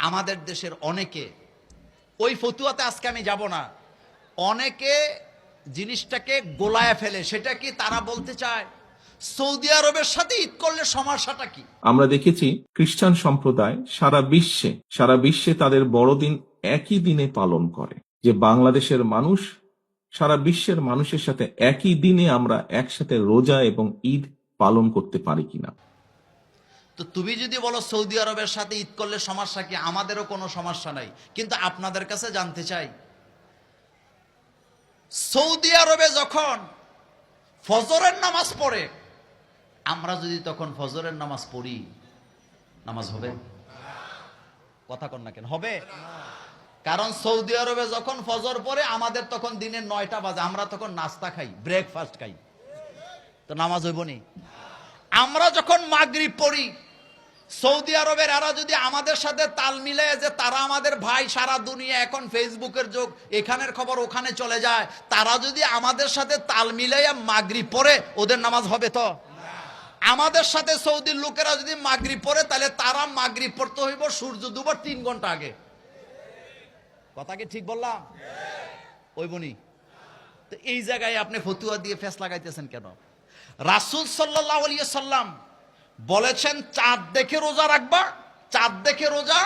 আমাদের দেশের অনেকে, ওই ফতুয়াতে আজকে আমি যাব না। অনেকে জিনিসটাকে গোলায় ফেলে, সেটা কি তারা বলতে চায়? সৌদি আরবের সাথে ঈদ করলে সমস্যাটা কি? আমরা দেখেছি খ্রিস্টান সম্প্রদায় সারা বিশ্বে সারা বিশ্বে তাদের বড়দিন একই দিনে পালন করে। যে বাংলাদেশের মানুষ, সারা বিশ্বের মানুষের সাথে একই দিনে আমরা একসাথে রোজা এবং ঈদ পালন করতে পারি কিনা। তো তুমি যদি বলো সৌদি আরবের সাথে ঈদ করলে সমস্যা কি? আমাদেরও কোনো সমস্যা নাই। কিন্তু আপনাদের কাছে জানতে চাই, সৌদি আরবে যখন ফজরের নামাজ পড়ে, আমরা যদি তখন ফজরের নামাজ পড়ি, নামাজ হবে? কথা কন না কেন, হবে? কারণ সৌদি আরবে যখন ফজর পড়ে, আমাদের তখন দিনের নয়টা বাজে, আমরা তখন নাস্তা খাই ব্রেকফাস্ট খাই। তো নামাজ হইব নি আমরা যখন মাগরিব পড়ি সৌদি আরবের এরা যদি আমাদের সাথে তাল মিলে যে তারা আমাদের ভাই সারা দুনিয়া, এখন ফেসবুকের যুগ, এখানের খবর ওখানে চলে যায়, তারা যদি আমাদের সাথে তাল মিলাইয়া মাগরি পরে ওদের নামাজ হবে তো? আমাদের সাথে সৌদির লোকেরা যদি মাগরি পড়ে, তাহলে তারা মাগরি পড়তে হইব, সূর্য দুবার তিন ঘণ্টা আগে। কথা কি ঠিক বললাম? ওই বনি। তো এই জায়গায় আপনি ফতুয়া দিয়ে ফেস লাগাইতেছেন কেন? রাসুল সাল্লাহ সাল্লাম বলেছেন, চাঁদ দেখে রোজা রাখবা, চাঁদ দেখে রোজা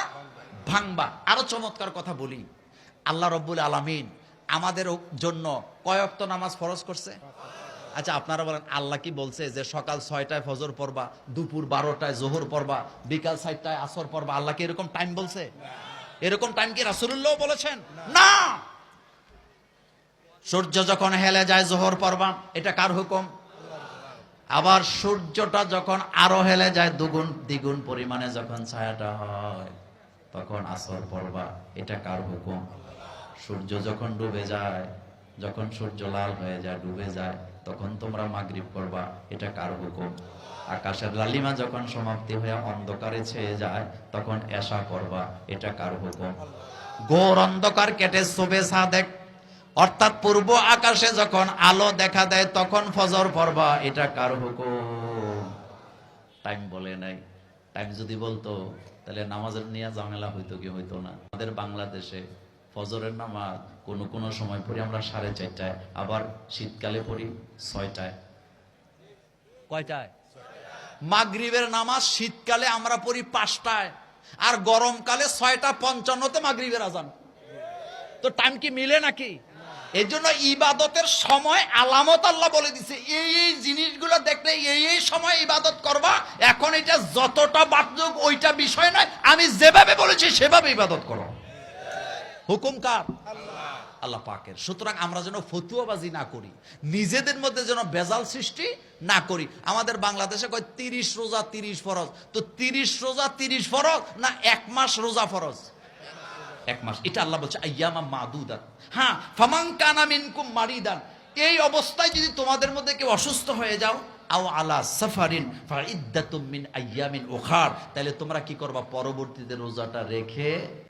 ভাঙবা। আরও চমৎকার কথা বলি। আল্লাহ রব্বুল আলামিন আমাদের জন্য কয়ক্ত নামাজ ফরজ করছে? আচ্ছা আপনারা বলেন, আল্লাহ কি বলছে যে সকাল ছয়টায় ফজর পড়বা, দুপুর বারোটায় জোহর পড়বা, বিকাল চারটায় আসর পড়বা? আল্লাহ কি এরকম টাইম বলছে? এরকম টাইম কি রাসুল্লাহ বলেছেন? না! সূর্য যখন হেলে যায়, জোহর পড়বা, এটা কার হুকুম? আবার সূর্যটা যখন আরও হেলে যায়, দুগুণ, দ্বিগুণ পরিমাণে যখন ছায়াটা হয়, তখন আসর পড়বা। এটা কার হুকুম? সূর্য যখন ডুবে যায়, যখন সূর্য লাল হয়ে যায়, ডুবে যায়, তখন তোমরা মাগরিব করবা এটা কার হুকুম? আকাশের লালিমা যখন সমাপ্তি হয়ে অন্ধকারে ছেয়ে যায়, তখন এশা করবা এটা কার হুকুম? ঘোর অন্ধকার কেটে শোভে সাদেক অর্থাৎ পূর্ব আকাশে যখন আলো দেখা দেয়, তখন ফজর পড়বা এটা কার টাইম বলে নাই। টাইম যদি বলতো, তাহলে নামাজের নিয়ে ঝামেলা হইতো কি হইতো না? আমাদের বাংলাদেশে ফজরের নামাজ কোনো কোনো সময় পড়ি আমরা সাড়ে চারটায়, আবার শীতকালে পড়ি ছয়টায়। কয়টায়? মাগরিবের নামাজ শীতকালে আমরা পড়ি পাঁচটায়, আর গরমকালে ছয়টা পঞ্চান্নতে মাগরিবের আজান। তো টাইম কি মিলে নাকি? এই জন্য ইবাদতের সময় আলামত আল্লাহ বলে দিছে এই এই জিনিসগুলো দেখলে এই এই সময় ইবাদত করবা এখন এটা যতটা বাধ্যক ওইটা বিষয় নয় আমি যেভাবে বলেছি সেভাবে ইবাদত করো। হুকুম কার? আল্লাহ পাকের। সুতরাং আমরা যেন ফতুয়াবাজি না করি নিজেদের মধ্যে যেন বেজাল সৃষ্টি না করি। আমাদের বাংলাদেশে কয় তিরিশ রোজা তিরিশ ফরজ তো তিরিশ রোজা তিরিশ ফরজ না এক মাস রোজা ফরজ? এক মাস। এটা আল্লাহ বলছে আয়ামা মাদুদান হ্যাঁ ফামাং কানা মিনকুম মারিদান। এই অবস্থায় যদি তোমাদের মধ্যে কেউ অসুস্থ হয়ে যাও, আও আলা সাফারিন ফাইদ্দাতুম মিন আইয়ামিন উখার, তাহলে তোমরা কি করবা? পরবর্তীতে রোজাটা রেখে